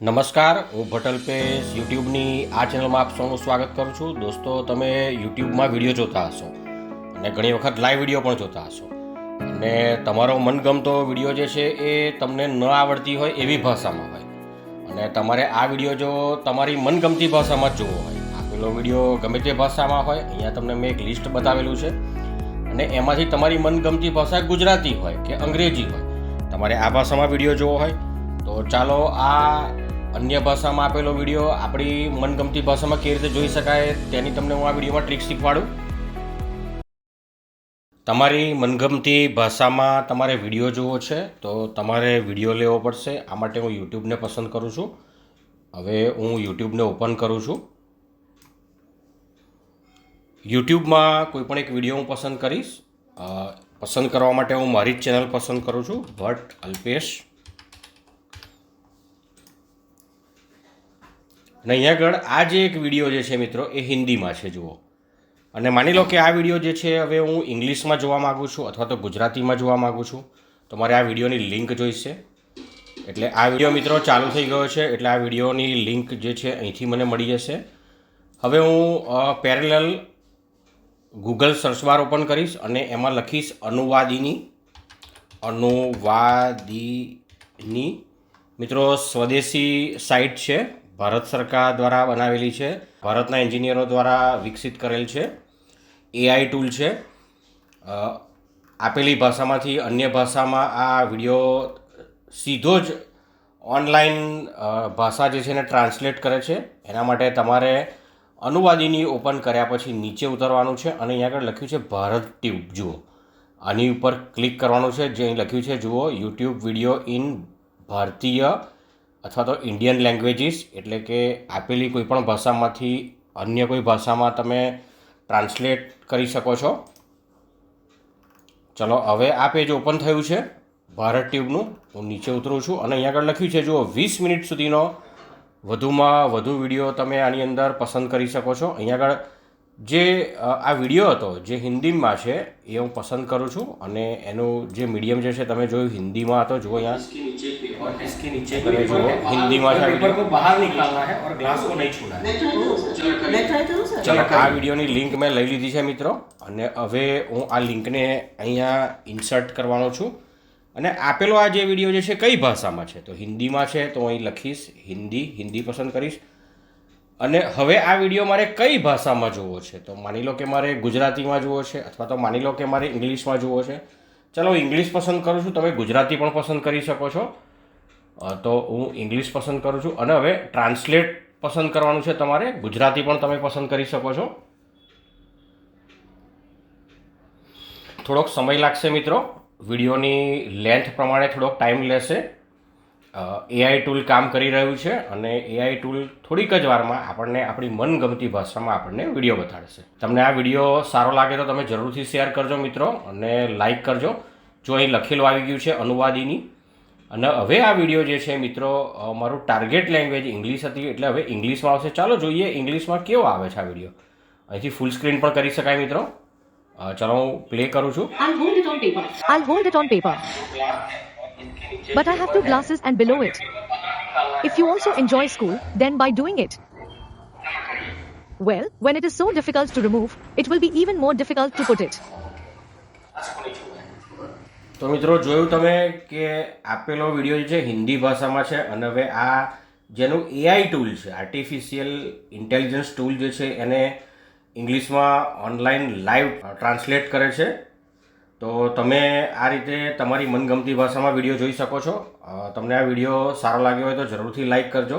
નમસ્કાર, હું ભટલ પેશ, યુટ્યુબની આ ચેનલમાં આપ સૌનું સ્વાગત કરું છું. દોસ્તો, તમે યુટ્યુબમાં વીડિયો જોતા હશો અને ઘણી વખત લાઈવ વીડિયો પણ જોતા હશો. અને તમારો મનગમતો વીડિયો જે છે એ તમને ન આવડતી હોય એવી ભાષામાં હોય. અને તમારે આ વીડિયો જો તમારી મનગમતી ભાષામાં જ જોવો હોય. આપેલો વીડિયો ગમે તે ભાષામાં હોય, અહીંયા તમને મેં એક લિસ્ટ બતાવેલું છે. અને એમાંથી તમારી મનગમતી ભાષા ગુજરાતી હોય કે અંગ્રેજી હોય, તમારે આ ભાષામાં વીડિયો જોવો હોય. તો ચાલો આ અન્ય ભાષામાં આપેલો વીડિયો આપણી મનગમતી ભાષામાં કેવી રીતે જોઈ શકાય તેની તમને હું આ વિડીયોમાં ટ્રીક શીખવાડું. તમારી મનગમતી ભાષામાં તમારે વીડિયો જોવો છે, તો તમારે વીડિયો લેવો પડશે. આ માટે હું યુટ્યુબને પસંદ કરું છું. હવે હું યુટ્યુબને ઓપન કરું છું. યુટ્યુબમાં કોઈ પણ એક વીડિયો હું પસંદ કરીશ. પસંદ કરવા માટે હું મારી જ ચેનલ પસંદ કરું છું, ભટ્ટ અલ્પેશ. અને અહીંયા આગળ આ જે એક વીડિયો જે છે મિત્રો, એ હિન્દીમાં છે, જુઓ. અને માની લો કે આ વીડિયો જે છે, હવે હું ઇંગ્લિશમાં જોવા માગું છું અથવા તો ગુજરાતીમાં જોવા માગું છું, તો મારે આ વિડીયોની લિંક જોઈશે. એટલે આ વીડિયો મિત્રો ચાલુ થઈ ગયો છે, એટલે આ વિડીયોની લિંક જે છે, અહીંથી મને મળી જશે. હવે હું parallel Google search bar open કરીશ અને એમાં લખીશ અનુવાદીની. અનુવાદીની. મિત્રો, સ્વદેશી સાઇટ છે ભારત સરકાર દ્વારા બનાવેલી છે, ભારતના એન્જિનિયરો દ્વારા વિકસિત કરેલ છે એઆઈ ટૂલ છે. આપેલી ભાષામાંથી અન્ય ભાષામાં આ વીડિયો સીધો જ ઓનલાઈન ભાષા જે છે એને ટ્રાન્સલેટ કરે છે. એના માટે તમારે અનુવાદીની ઓપન કર્યા પછી નીચે ઉતરવાનું છે અને અહીંયા આગળ લખ્યું છે ભારત ટ્યુબ. જુઓ. આની ઉપર ક્લિક કરવાનું છે. જે લખ્યું છે, જુઓ યુટ્યુબ વીડિયો ઇન ભારતીય અથવા તો ઇન્ડિયન લેંગ્વેજીસ એટલે કે આપેલી કોઈ પણ ભાષામાંથી અન્ય કોઈ ભાષામાં તમે ટ્રાન્સલેટ કરી શકો છો. ચલો, હવે આ પેજ ઓપન થયું છે. ભારત ટ્યુબનું. હું નીચે ઉતરું છું અને અહીંયા આગળ લખ્યું છે, જુઓ, વીસ મિનિટ સુધીનો વધુમાં વધુ વીડિયો તમે આની અંદર પસંદ કરી શકો છો. અહીંયા આગળ જે અ, આ વિડીયો હતો જે હિન્દીમાં છે એ હું પસંદ કરું છું અને એનું જે મીડિયમ જે છે તમે જોયું હિન્દીમાં હતો જુઓ અહીંયા और इसके नीचे તમે જુઓ હિન્દીમાં છે આ पेपर વિડીયો को बाहर निकालना है और ग्लास को नहीं छूना है मैं ट्राई करूँ सर मैं ट्राई करूँ सर ચલો આ વિડીયોની લિંક મેં લઈ લીધી છે મિત્રો અને હવે હું આ લિંકને અહીંયા ઇન્સર્ટ કરવાનો છું અને આપેલો આ જે વિડીયો જે છે કઈ ભાષામાં છે તો હિન્દીમાં છે તો હું અહીં લખીશ હિન્દી હિન્દી પસંદ કરીશ અને હવે આ વીડિયો મારે કઈ ભાષામાં જોવો છે? તો માની લો કે મારે ગુજરાતીમાં જોવો છે અથવા તો માની લો કે મારે ઇંગ્લિશમાં જોવો છે. ચાલો હું ઇંગ્લિશ પસંદ કરું છું. તમે ગુજરાતી પણ પસંદ કરી શકો છો. તો હું ઇંગ્લિશ પસંદ કરું છું. અને હવે ટ્રાન્સલેટ પસંદ કરવાનું છે તમારે. ગુજરાતી પણ તમે પસંદ કરી શકો છો. થોડોક સમય લાગશે મિત્રો. વિડીયોની લેન્થ પ્રમાણે થોડોક ટાઈમ લેશે. એઆઈ ટૂલ કામ કરી રહ્યું છે અને એઆઈ ટૂલ થોડીક જ વારમાં આપણને આપણી મનગમતી ભાષામાં આપણને વીડિયો બતાડશે. તમને આ વીડિયો સારો લાગે તો તમે જરૂરથી શેર કરજો મિત્રો અને લાઇક કરજો. જો અહીં લખેલું આવી ગયું છે અનુવાદીની. અને હવે આ વીડિયો જે છે મિત્રો મારું ટાર્ગેટ લેંગ્વેજ ઇંગ્લિશ હતી એટલે હવે ઇંગ્લિશમાં આવશે. ચાલો જોઈએ ઇંગ્લિશમાં કેવો આવે છે આ વીડિયો અહીંથી ફૂલ સ્ક્રીન પણ કરી શકાય મિત્રો. ચાલો હું પ્લે કરું છું. I'll hold it on paper. I'll hold it on paper. But I have two glasses and below it. If you also enjoy school, then by doing it. Well, when it is so difficult to remove, it will be even more difficult to put it. તો મિત્રો જોયું તમે કે આપેલો video જે છે હિન્દી ભાષામાં છે અને હવે આ જેનું એઆઈ ટૂલ છે આર્ટિફિશિયલ ઇન્ટેલિજન્સ ટૂલ જે છે એને ઇંગ્લિશમાં ઓનલાઈન લાઈવ ટ્રાન્સલેટ કરે છે તો તમે આ રીતે તમારી મનગમતી ભાષામાં વીડિયો જોઈ શકો છો. તમને આ વીડિયો સારો લાગ્યો હોય તો જરૂરથી લાઈક કરજો.